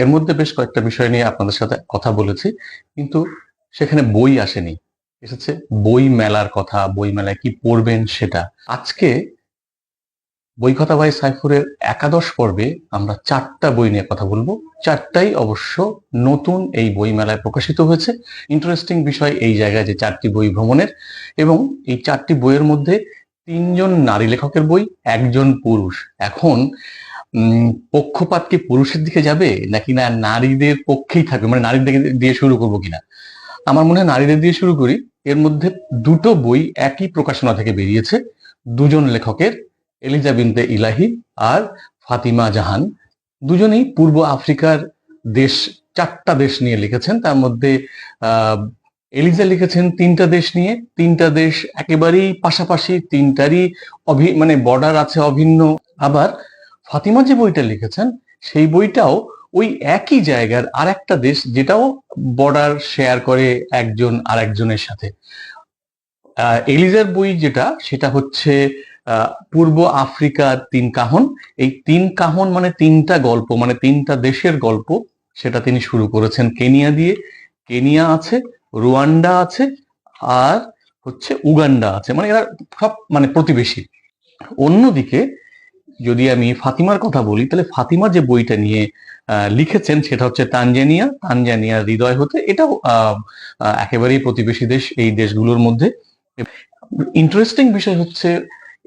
এর মধ্যে বেশ কয়েকটা বিষয় নিয়ে আপনাদের সাথে কথা বলেছি, কিন্তু সেখানে বই আসেনি। এসেছে বই মেলার কথা, বই মেলায় কি পড়বেন সেটা। আজকে বই কথা ভাই সাইফুরের একাদশ পর্বে আমরা চারটা বই নিয়ে কথা বলব। চারটাই অবশ্য নতুন এই বই মেলায় প্রকাশিত হয়েছে। ইন্টারেস্টিং বিষয় এই জায়গায় যে চারটি বই ভ্রমণের এবং এই চারটি বইয়ের মধ্যে তিনজন নারী লেখকের বই, একজন পুরুষ। এখন পক্ষপাত কি পুরুষের দিকে যাবে নাকি না নারীদের পক্ষেই থাকবে? মানে নারীদের দিয়ে শুরু করব কিনা? আমার মনে হয় নারীদের দিয়ে শুরু করি। এর মধ্যে দুটো বই একই প্রকাশনা থেকে বেরিয়েছে। দুজন লেখকের এলিজা বিনতে ইলাহি আর ফাতিমা জাহান। দুজনেই পূর্ব আফ্রিকার দেশ, চারটা দেশ নিয়ে লিখেছেন। তার মধ্যে এলিজা লিখেছেন তিনটা দেশ নিয়ে। তিনটা দেশ একেবারেই পাশাপাশি, তিনটারই অভি মানে বর্ডার আছে অভিন্ন। আবার ফাতিমা যে বইটা লিখেছেন, সেই বইটাও ওই একই জায়গার আর একটা দেশ যেটাও বর্ডার শেয়ার করে একজন আর একজনের সাথে এলিজার বই যেটা, সেটা হচ্ছে পূর্ব আফ্রিকার তিন কাহন। এই তিন কাহন মানে তিনটা গল্প মানে তিনটা দেশের গল্প, সেটা তিনি শুরু করেছেন কেনিয়া দিয়ে। কেনিয়া আছে, রুয়ান্ডা আছে, আর হচ্ছে উগান্ডা আছে। মানে এরা সব মানে প্রতিবেশী। অন্যদিকে যদি আমি ফাতিমার কথা বলি, তাহলে ফাতিমা যে বইটা নিয়ে লিখেছেন সেটা হচ্ছে তানজানিয়া। তানজানিয়ার হৃদয় হতে এটাও একেবারেই প্রতিবেশী দেশ এই দেশগুলোর মধ্যে। ইন্টারেস্টিং বিষয় হচ্ছে,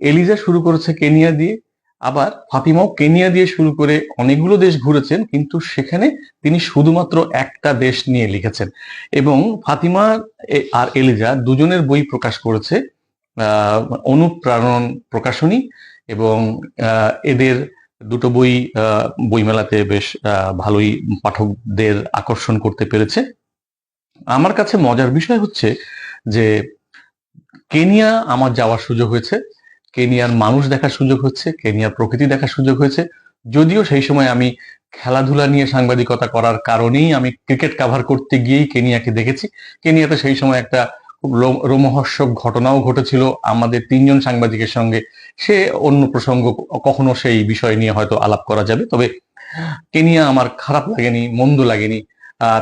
এলিজা শুরু করেছে কেনিয়া দিয়ে, আবার ফাতিমাও কেনিয়া দিয়ে শুরু করে অনেকগুলো দেশ ঘুরেছেন, কিন্তু সেখানে তিনি শুধুমাত্র একটা দেশ নিয়ে লিখেছেন। এবং ফাতিমা আর এলিজা দুজনের বই প্রকাশ করেছে অনুপ্রাণন প্রকাশনী এবং এদের দুটো বই বইমেলাতে বেশ ভালোই পাঠকদের আকর্ষণ করতে পেরেছে। আমার কাছে মজার বিষয় হচ্ছে যে, কেনিয়া আমার যাওয়ার সুযোগ হয়েছে, কেনিয়ার মানুষ দেখার সুযোগ হচ্ছে, কেনিয়ার প্রকৃতি দেখার সুযোগ হয়েছে। যদিও সেই সময় আমি খেলাধুলা নিয়ে সাংবাদিকতা করার কারণেই আমি ক্রিকেট কাভার করতে গিয়েই কেনিয়াকে দেখেছি। কেনিয়াতে সেই সময় একটা রোমহর্ষক ঘটনাও ঘটেছিল। আমাদের তিনজন সাংবাদিকের সঙ্গে সে অন্য প্রসঙ্গ কখনো সেই বিষয় নিয়ে হয়তো আলাপ করা যাবে। তবে কেনিয়া আমার খারাপ লাগেনি, মন্দ লাগেনি।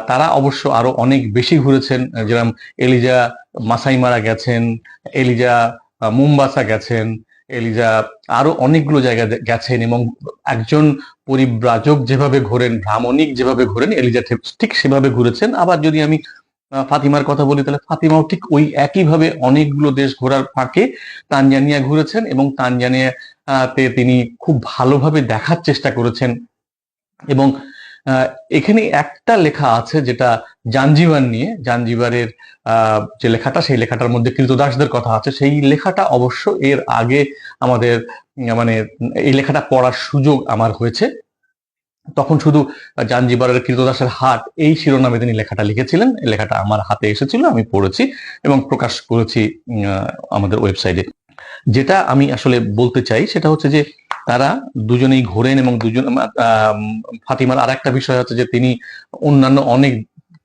তারা অবশ্য আরও অনেক বেশি ঘুরেছেন। যেরকম এলিজা মাসাই মারা গেছেন, এলিজা মুম্বাসা গেছেন, এলিজা আরও অনেকগুলো জায়গা গেছেন এবং একজন পরিব্রাজক যেভাবে ঘোরেন, ভ্রামণিক যেভাবে ঘোরেন, এলিজা ঠিক- সেভাবে ঘুরেছেন। আবার যদি আমি ফাতিমার কথা বলি, তাহলে ফাতিমাও ঠিক ওই একইভাবে অনেকগুলো দেশ ঘোরার ফাঁকে তানজানিয়া ঘুরেছেন এবং তানজানিয়াতে তিনি খুব ভালোভাবে দেখার চেষ্টা করেছেন। এবং এখানে একটা লেখা আছে যেটা জাঞ্জিবার নিয়ে, জাঞ্জিবারের যে লেখাটা, সেই লেখাটার মধ্যে কৃতদাসদের কথা আছে। সেই লেখাটা অবশ্য এর আগে আমাদের মানে এই লেখাটা পড়ার সুযোগ আমার হয়েছে। তখন শুধু জাঞ্জিবারের কৃতদাসের হাট এই শিরোনামে তিনি লেখাটা লিখেছিলেন। লেখাটা আমার হাতে এসেছিল, আমি পড়েছি এবং প্রকাশ করেছি আমাদের ওয়েবসাইটে। যেটা আমি আসলে বলতে চাই, সেটা হচ্ছে যে তারা দুজনেই ঘোরেন এবং দুজন ফাতিমার আর একটা বিষয় হচ্ছে যে তিনি অন্যান্য অনেক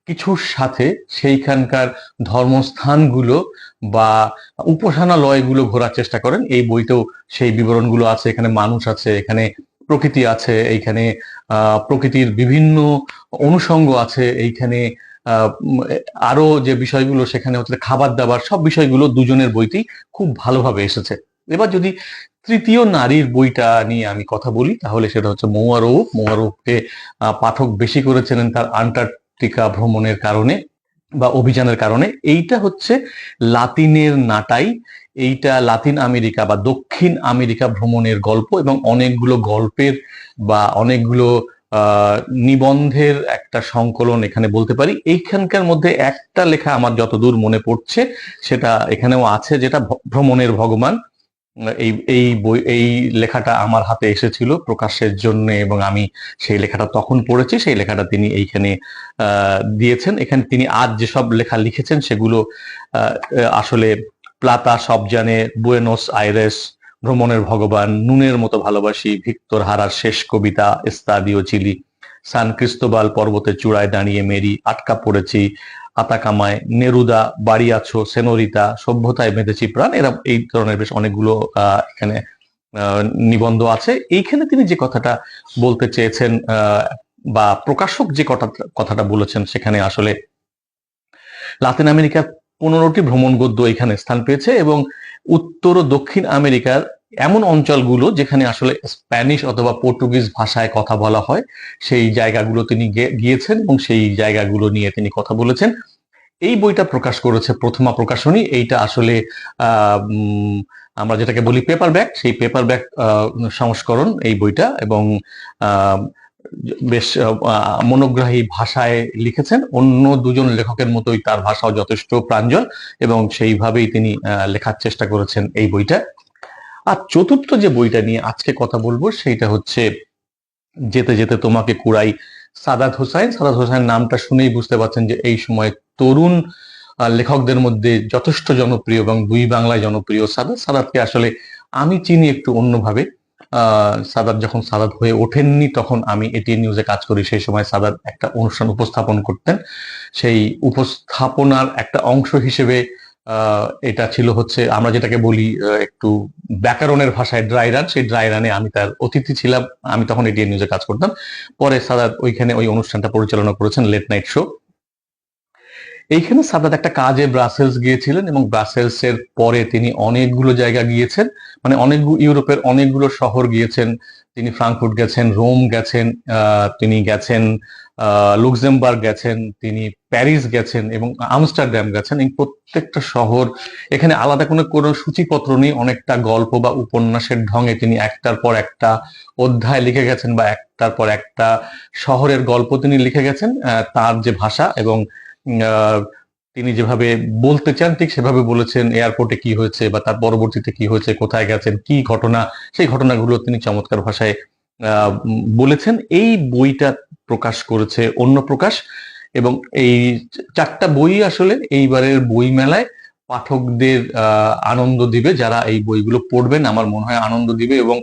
কিছুর সাথে সেইখানকার ধর্মস্থানগুলো বা উপাসনালয়গুলো ঘোরার চেষ্টা করেন। এই বইতেও সেই বিবরণগুলো আছে, এখানে মানুষ আছে, এখানে প্রকৃতি আছে এইখানে প্রকৃতির বিভিন্ন অনুষঙ্গ আছে এইখানে আরও যে বিষয়গুলো সেখানে হচ্ছে খাবার দাবার সব বিষয়গুলো দুজনের বইতেই খুব ভালোভাবে এসেছে। এবার যদি তৃতীয় নারীর বইটা নিয়ে আমি কথা বলি তাহলে সেটা হচ্ছে মৌয়ারৌফকে আহ, পাঠক বেশি করেছিলেন তার আন্টার্কটিকা ভ্রমণের কারণে। বা অভিযানের কারণে এইটা হচ্ছে লাতিনের নাটাই, এইটা লাতিন আমেরিকা বা দক্ষিণ আমেরিকা ভ্রমণের গল্প এবং অনেকগুলো গল্পের বা অনেকগুলো নিবন্ধের একটা সংকলন এখানে বলতে পারি। এইখানকার মধ্যে একটা লেখা আমার যতদূর মনে পড়ছে, সেটা এখানেও আছে যেটা ভ্রমণের ভগবান এই এই বই, এই লেখাটা আমার হাতে এসেছিল প্রকাশের জন্য এবং আমি সেই লেখাটা তখন পড়েছি, সেই লেখাটা তিনি এইখানে দিয়েছেন। এখানে তিনি আজ যেসব লেখা লিখেছেন সেগুলো আসলে প্লাতা সব জানে বুয়েনোস আইরেস, ভ্রমণের ভগবান, নুনের মতো ভালোবাসি, ভিক্তর হারার শেষ কবিতা এস্তাদিও চিলি সান ক্রিস্টোবাল পর্বতের চূড়ায় দাঁড়িয়ে মেরি আটকা পড়েছি, আতাকামায়, নেরুদা বাড়ি আছো সেনোরিতা, সভ্যতায় বেঁধেছি প্রাণ। এরা এই ধরনের বেশ অনেকগুলো এখানে নিবন্ধ আছে। এইখানে তিনি যে কথাটা বলতে চেয়েছেন বা প্রকাশক যে কথা, কথাটা বলেছেন, সেখানে আসলে লাতিন আমেরিকার পনেরোটি ভ্রমণ গদ্য এখানে স্থান পেয়েছে এবং উত্তর ও দক্ষিণ আমেরিকার এমন অঞ্চলগুলো যেখানে আসলে স্প্যানিশ অথবা পর্তুগিজ ভাষায় কথা বলা হয়, সেই জায়গাগুলো তিনি গিয়েছেন এবং সেই জায়গাগুলো নিয়ে তিনি কথা বলেছেন। এই বইটা প্রকাশ করেছে প্রথমা প্রকাশনী। এইটা আসলে আমরা যেটাকে বলি পেপার ব্যাক সেই পেপার ব্যাক সংস্করণ এই বইটা এবং বেশ মনোগ্রাহী ভাষায় লিখেছেন। অন্য দুজন লেখকের মতোই তার ভাষাও যথেষ্ট প্রাঞ্জল এবং সেইভাবেই তিনি লেখার চেষ্টা করেছেন এই বইটা। আর চতুর্থ যে বইটা নিয়ে আজকে কথা বলব, সেইটা হচ্ছে যেতে যেতে তোমাকে কুড়াই সাদাত হোসাইন। সাদাত হোসাইন নামটা শুনেই বুঝতে পারছেন যে এই সময় তরুণ লেখকদের মধ্যে যথেষ্ট জনপ্রিয় এবং দুই বাংলায় জনপ্রিয় সাদাত। সাদাতকে আসলে আমি চিনি একটু অন্যভাবে। সাদাত যখন সাদাত হয়ে ওঠেননি, তখন আমি এটি নিউজে কাজ করি। সেই সময় সাদাত একটা অনুষ্ঠান উপস্থাপন করতেন। সেই উপস্থাপনার একটা অংশ হিসেবে এটা ছিল হচ্ছে, আমরা যেটাকে বলি একটু ব্যাকরণের ভাষায় ড্রাই রান সেই ড্রাই রানে আমি তার অতিথি ছিলাম, আমি তখন এটিএন নিউজে কাজ করতাম। পরে সাদাত ওইখানে ওই অনুষ্ঠানটা পরিচালনা করেছেন লেট নাইট শো এইখানে সাদাত একটা কাজে ব্রাসেলস গিয়েছিলেন এবং ব্রাসেলস এর পরে তিনি অনেকগুলো জায়গা গিয়েছেন মানে অনেক ইউরোপের অনেকগুলো শহর গিয়েছেন। তিনি ফ্রাঙ্কফুর্ট গেছেন, রোম গেছেন তিনি গেছেন লুক্সেমবার্গ গেছেন, তিনি প্যারিস গেছেন এবং আমস্টারডাম গেছেন। এই প্রত্যেকটা শহর, এখানে আলাদা কোনো কোনো সূচিপত্র নেই, অনেকটা গল্প বা উপন্যাসের ঢঙে তিনি একটার পর একটা অধ্যায় লিখে গেছেন বা একটার পর একটা শহরের গল্প তিনি লিখে গেছেন তার যে ভাষা এবং তিনি যেভাবে বলতে চান, ঠিক সেভাবে বলেছেন, এয়ারপোর্টে কি হয়েছে বা তার পরবর্তীতে কি হয়েছে, কোথায় গেছেন, কি ঘটনা, সেই ঘটনাগুলো তিনি চমৎকার ভাষায় বলেছেন। এই বইটা প্রকাশ করেছে অন্য প্রকাশ। এবং এই চারটা বই আসলে এইবারের বই মেলায় পাঠকদের আনন্দ দিবে যারা এই বইগুলো পড়বেন। আমার মনে হয় আনন্দ দিবে এবং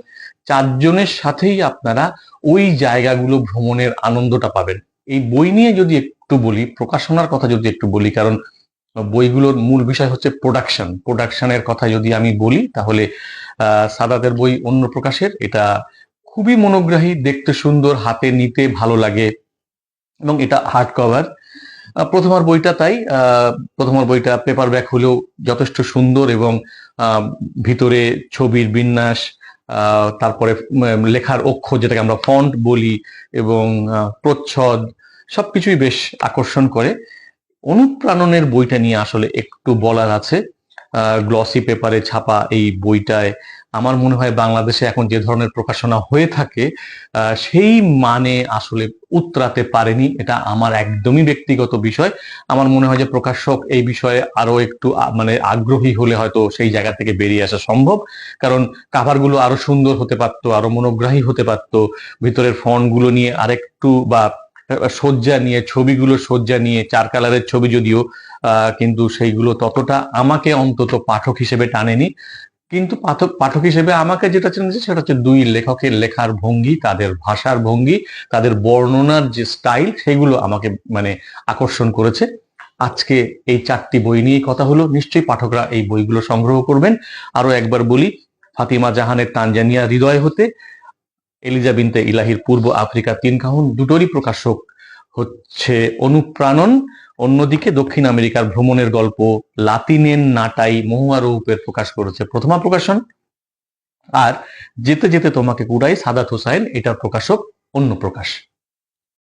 চারজনের সাথেই আপনারা ওই জায়গাগুলো ভ্রমণের আনন্দটা পাবেন। এই বই নিয়ে যদি একটু বলি প্রকাশনার কথা যদি একটু বলি, কারণ বইগুলোর মূল বিষয় হচ্ছে প্রোডাকশন প্রোডাকশনের কথা যদি আমি বলি, তাহলে সাদাতের বই অন্য প্রকাশের এটা খুবই মনোগ্রাহী, দেখতে সুন্দর, হাতে নিতে ভালো লাগে, এবং এটা হার্ড কভার প্রথমার বইটা তাই প্রথমার বইটা পেপার ব্যাক হলেও যথেষ্ট সুন্দর এবং ভিতরে ছবির বিন্যাস তারপরে লেখার অক্ষর যেটাকে আমরা ফন্ট বলি এবং প্রচ্ছদ, সবকিছুই বেশ আকর্ষণ করে। অনুপ্রাণনের বইটা নিয়ে আসলে একটু বলার আছে। গ্লসি পেপারে ছাপা এই বইটায় আমার মনে হয় বাংলাদেশে এখন যে ধরনের প্রকাশনা হয়ে থাকে সেই মানে আসলে উতরাতে পারেনি। এটা আমার একদমই ব্যক্তিগত বিষয়। আমার মনে হয় যে প্রকাশক এই বিষয়ে আরও একটু মানে আগ্রহী হলে হয়তো সেই জায়গা থেকে বেরিয়ে আসা সম্ভব। কারণ কাভারগুলো আরও সুন্দর হতে পারতো, আরও মনোগ্রাহী হতে পারতো। ভিতরের ফন্টগুলো নিয়ে আরেকটু বা সজ্জা নিয়ে, ছবিগুলো সজ্জা নিয়ে, চার কালারের ছবি যদিও কিন্তু সেইগুলো ততটা আমাকে অন্তত পাঠক হিসেবে টানেনি। কিন্তু পাঠক পাঠক হিসেবে আমাকে যেটা চেনেছে সেটা হচ্ছে দুই লেখকের লেখার ভঙ্গি, তাদের ভাষার ভঙ্গি, তাদের বর্ণনার যে স্টাইল সেগুলো আমাকে মানে আকর্ষণ করেছে। আজকে এই চারটি বই নিয়ে কথা হলো। নিশ্চয়ই পাঠকরা এই বইগুলো সংগ্রহ করবেন। আরও একবার বলি, ফাতিমা জাহানের তানজানিয়া হৃদয় হতে, এলিজাবিনতে ইলাহির পূর্ব আফ্রিকা তিন কাহুন দুটোরই প্রকাশক হচ্ছে অনুপ্রাণন, অন্যদিকে দক্ষিণ আমেরিকার ভ্রমণের গল্প লাতিনেন নাটাই মহুয়া রূপের প্রকাশ করেছে প্রথমা প্রকাশন। আর যেতে যেতে তোমাকে কুড়াই সাদাত হোসাইন এটা প্রকাশক অন্য প্রকাশ।